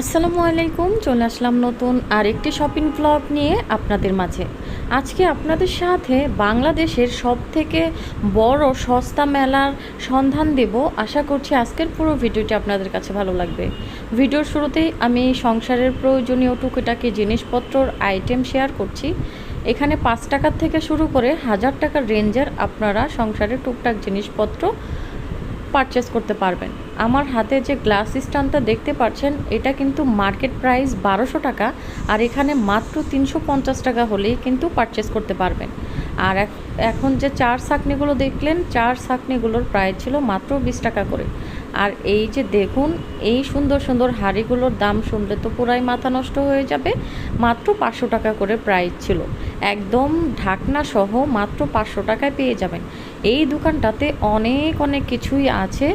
আসসালামু আলাইকুম, চলে আসলাম নতুন আরেকটি শপিং ব্লগ নিয়ে আপনাদের মাঝে। আজকে আপনাদের সাথে বাংলাদেশের সব থেকে বড় সস্তা মেলার সন্ধান দেব। আশা করছি আজকের পুরো ভিডিওটি আপনাদের কাছে ভালো লাগবে। ভিডিওর শুরুতেই আমি সংসারের প্রয়োজনীয় টুকিটাকি জিনিসপত্রর আইটেম শেয়ার করছি। এখানে পাঁচ টাকার থেকে শুরু করে হাজার টাকার রেঞ্জের আপনারা সংসারের টুকটাক জিনিসপত্র পারচেস করতে পারবেন। আমার হাতে যে গ্লাস স্ট্যান্ডটা দেখতে পাচ্ছেন, এটা কিন্তু মার্কেট প্রাইস বারোশো টাকা আর এখানে মাত্র তিনশো পঞ্চাশ টাকা হলেই কিন্তু পারচেস করতে পারবেন। আর এখন যে চার সাকনিগুলো দেখলেন, চার সাকনিগুলোর প্রায় ছিল মাত্র বিশ টাকা করে। আর এই যে দেখুন, এই সুন্দর সুন্দর হাঁড়িগুলোর দাম শুনলে তো পুরাই মাথা নষ্ট হয়ে যাবে। মাত্র পাঁচশো টাকা করে প্রাইস ছিল। একদম ঢাকনা সহ মাত্র পাঁচশো টাকায় পেয়ে যাবেন। এই দোকানটাতে অনেক অনেক কিছুই আছে।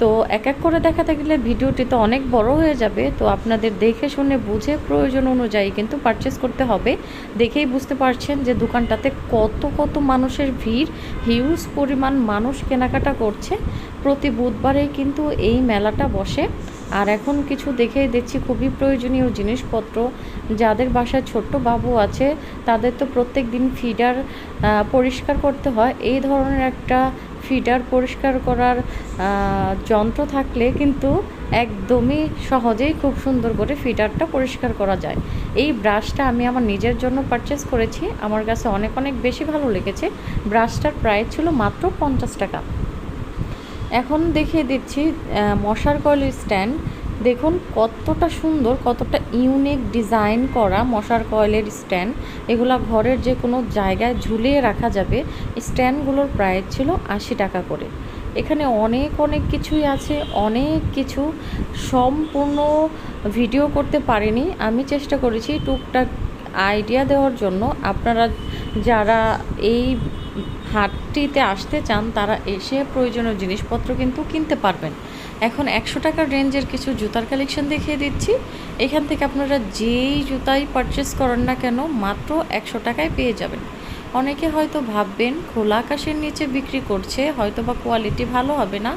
তো এক এক করে দেখাতে গেলে ভিডিওটি তো অনেক বড় হয়ে যাবে, তো আপনাদের দেখে শুনে বুঝে প্রয়োজন অনুযায়ী কিন্তু পারচেস করতে হবে। দেখেই বুঝতে পারছেন যে দোকানটাতে কত কত মানুষের ভিড় হিউজ পরিমাণ মানুষ কেনাকাটা করছে। প্রতি বুধবারেই কিন্তু এই মেলাটা বসে। আর এখন কিছু দেখে দেখছি খুবই প্রয়োজনীয় জিনিসপত্র। যাদের বাসায় ছোট্ট বাবু আছে, তাদের তো প্রত্যেক দিন ফিডার পরিষ্কার করতে হয়। এই ধরনের একটা ফিডার পরিষ্কার করার যন্ত্র থাকলে কিন্তু একদমই সহজেই খুব সুন্দর করে ফিডারটা পরিষ্কার করা যায়। এই ব্রাশটা আমি আমার নিজের জন্য পারচেস করেছি। আমার কাছে অনেক অনেক বেশি ভালো লেগেছে। ব্রাশটার প্রাইস ছিল মাত্র পঞ্চাশ টাকা। এখন দেখিয়ে দিচ্ছি মশার কয়েল স্ট্যান্ড দেখুন কতটা সুন্দর, কতটা ইউনিক ডিজাইন করা মশার কয়েলের স্ট্যান্ড এগুলা ঘরের যে কোনো জায়গায় ঝুলিয়ে রাখা যাবে। স্ট্যান্ডগুলোর প্রাইস ছিল আশি টাকা করে। এখানে অনেক অনেক কিছুই আছে, অনেক কিছু। সম্পূর্ণ ভিডিও করতে পারিনি। আমি চেষ্টা করেছি টুকটাক আইডিয়া দেওয়ার জন্য। আপনারা যারা এই হাটটিতে আসতে চান, তারা এসে প্রয়োজনীয় জিনিসপত্র কিন্তু কিনতে পারবেন। এখন একশো টাকার রেঞ্জের কিছু জুতার কালেকশন দেখিয়ে দিচ্ছি। এখান থেকে আপনারা যেই জুতাই পারচেস করেন না কেন, মাত্র একশো টাকায় পেয়ে যাবেন। অনেকে হয়তো ভাববেন, খোলা আকাশের নিচে বিক্রি করছে হয়তো বা কোয়ালিটি ভালো হবে না।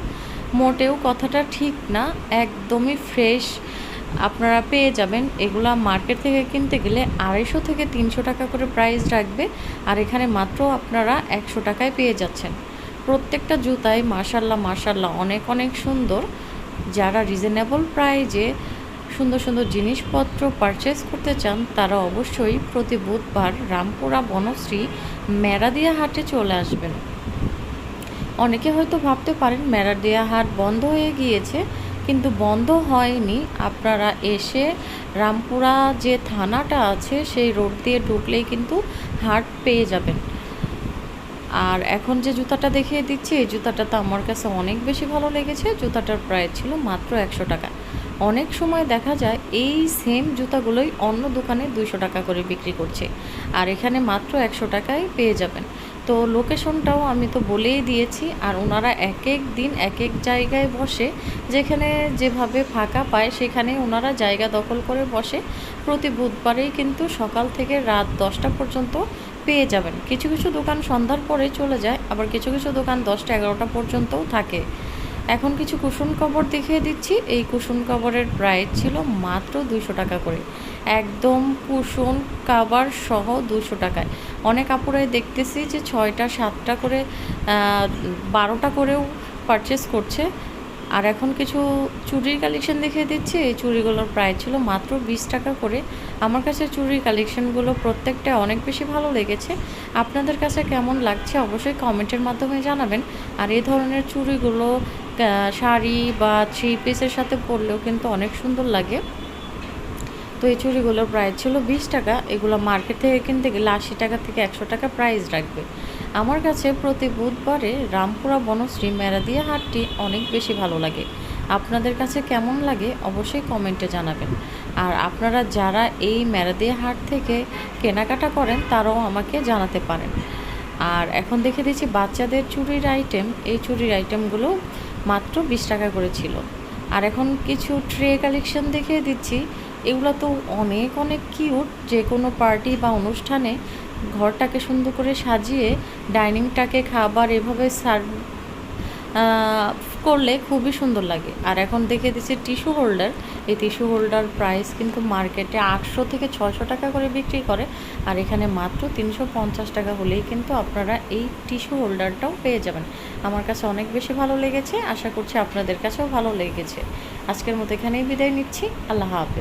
মোটেও কথাটা ঠিক না, একদমই ফ্রেশ আপনারা পেয়ে যাবেন। এগুলা মার্কেট থেকে কিনতে গেলে আড়াইশো থেকে তিনশো টাকা করে প্রাইস রাখবে। আর এখানে মাত্র আপনারা একশো টাকায় পেয়ে যাচ্ছেন। প্রত্যেকটা জুতাই মার্শাল্লাহ মার্শাল্লাহ অনেক অনেক সুন্দর। যারা রিজনেবল প্রাইজে সুন্দর সুন্দর জিনিসপত্র পারচেস করতে চান, তারা অবশ্যই প্রতি বুধবার রামপুরা বনশ্রী মেরাদিয়া হাটে চলে আসবেন। অনেকে হয়তো ভাবতে পারেন মেরাদিয়া হাট বন্ধ হয়ে গিয়েছে, কিন্তু বন্ধ হয়নি। আপনারা এসে রামপুরা যে থানাটা আছে, সেই রোড দিয়ে ঢুকলেই কিন্তু হাট পেয়ে যাবেন। আর এখন যে জুতাটা দেখিয়ে দিচ্ছি, এই জুতাটা তো আমার কাছে অনেক বেশি ভালো লেগেছে। জুতাটার প্রাইস ছিল মাত্র একশো টাকা। অনেক সময় দেখা যায় এই সেম জুতাগুলোই অন্য দোকানে দুইশো টাকা করে বিক্রি করছে। আর এখানে মাত্র একশো টাকায় পেয়ে যাবেন। তো লোকেশনটাও আমি তো বলেই দিয়েছি, আর ওনারা এক এক দিন এক এক জায়গায় বসে, যেখানে যেভাবে ফাঁকা পায় সেখানে ওনারা জায়গা দখল করে বসে। প্রতি বুধবারেই কিন্তু সকাল থেকে রাত দশটা পর্যন্ত পেয়ে যাবেন। কিছু কিছু দোকান সন্ধ্যার পরে চলে যায়, আবার কিছু কিছু দোকান দশটা এগারোটা পর্যন্তও থাকে। এখন কিছু কুশন কভার দেখিয়ে দিচ্ছি। এই কুশন কভারের প্রাইস ছিল মাত্র দুইশো টাকা করে। একদম কুশন কাবার সহ দুশো টাকায়। অনেক আপুরাই দেখতেছি যে ছয়টা, সাতটা করে বারোটা করেও পারচেস করছে। আর এখন কিছু চুড়ির কালেকশন দেখিয়ে দিচ্ছি। এই চুড়িগুলোর প্রাইস ছিল মাত্র বিশ টাকা করে। আমার কাছে চুড়ির কালেকশনগুলো প্রত্যেকটা অনেক বেশি ভালো লেগেছে। আপনাদের কাছে কেমন লাগছে অবশ্যই কমেন্টের মাধ্যমে জানাবেন। আর এই ধরনের চুড়িগুলো শাড়ি বা থ্রি পিসের সাথে পরলেও কিন্তু অনেক সুন্দর লাগে। তো এই চুড়িগুলোর প্রাইস ছিল বিশ টাকা। এগুলো মার্কেট থেকে কিনতে গেলে আশি টাকা থেকে একশো টাকা প্রাইস রাখবে। আমার কাছে প্রতি বুধবারে রামপুরা বনশ্রী মেরাদিয়া হাটটি অনেক বেশি ভালো লাগে। আপনাদের কাছে কেমন লাগে অবশ্যই কমেন্টে জানাবেন। আর আপনারা যারা এই মেরাদিয়া হাট থেকে কেনাকাটা করেন, তারাও আমাকে জানাতে পারেন। আর এখন দেখে দিচ্ছি বাচ্চাদের চুরির আইটেম এই চুরির আইটেমগুলো মাত্র বিশ টাকা করে ছিল। আর এখন কিছু ট্রে কালেকশন দেখিয়ে দিচ্ছি। এগুলো তো অনেক অনেক কিউট যে কোনো পার্টি বা অনুষ্ঠানে ঘরটাকে সুন্দর করে সাজিয়ে ডাইনিংটাকে খাবার এভাবে সার্ভ করলে খুবই সুন্দর লাগে। আর এখন দেখে দিচ্ছি টিস্যু হোল্ডার। এই টিস্যু হোল্ডার প্রাইস কিন্তু মার্কেটে আটশো থেকে ছশো টাকা করে বিক্রি করে। আর এখানে মাত্র তিনশো পঞ্চাশ টাকা হলেই কিন্তু আপনারা এই টিস্যু হোল্ডারটাও পেয়ে যাবেন। আমার কাছে অনেক বেশি ভালো লেগেছে। আশা করছি আপনাদের কাছেও ভালো লেগেছে। আজকের মতো এখানেই বিদায় নিচ্ছি। আল্লাহ হাফেজ।